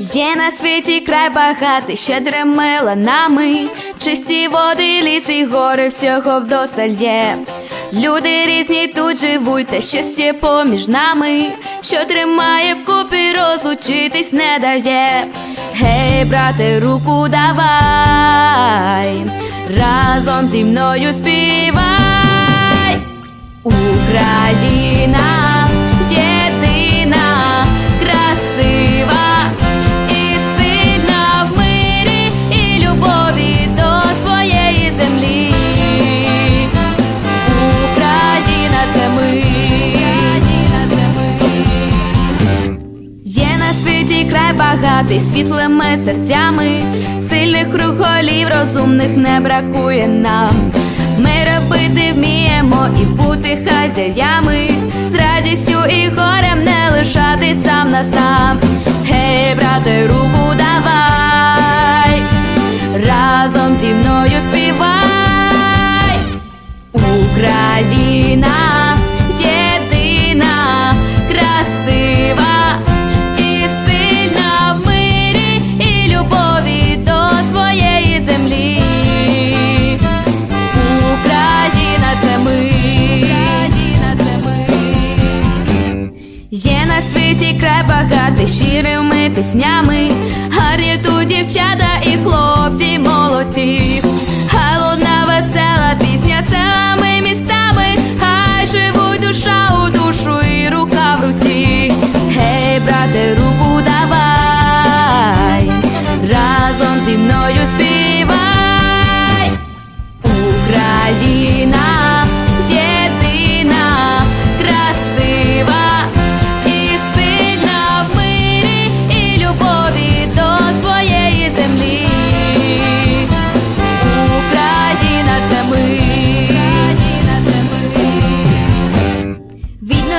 Є на світі край багатий, щедрими ланами, чисті води, ліси, гори, всього вдосталь є. Люди різні тут живуть, та щось є поміж нами, що тримає вкупі, розлучитись не дає. Гей, брате, руку давай, разом зі мною співай. Багатий світлими серцями, сильних рухолів, розумних не бракує нам. Ми робити вміємо і бути хазяями, з радістю і горем не лишати сам на сам. Гей, брате, руку давай, разом зі мною співай. Україна край багатий щирими піснями, гарні тут дівчата і хлопці молоді. Галодна весела пісня селами містами, хай живуть душа у душу і рука в руці. Гей, брате, руку давай, разом зі мною співай.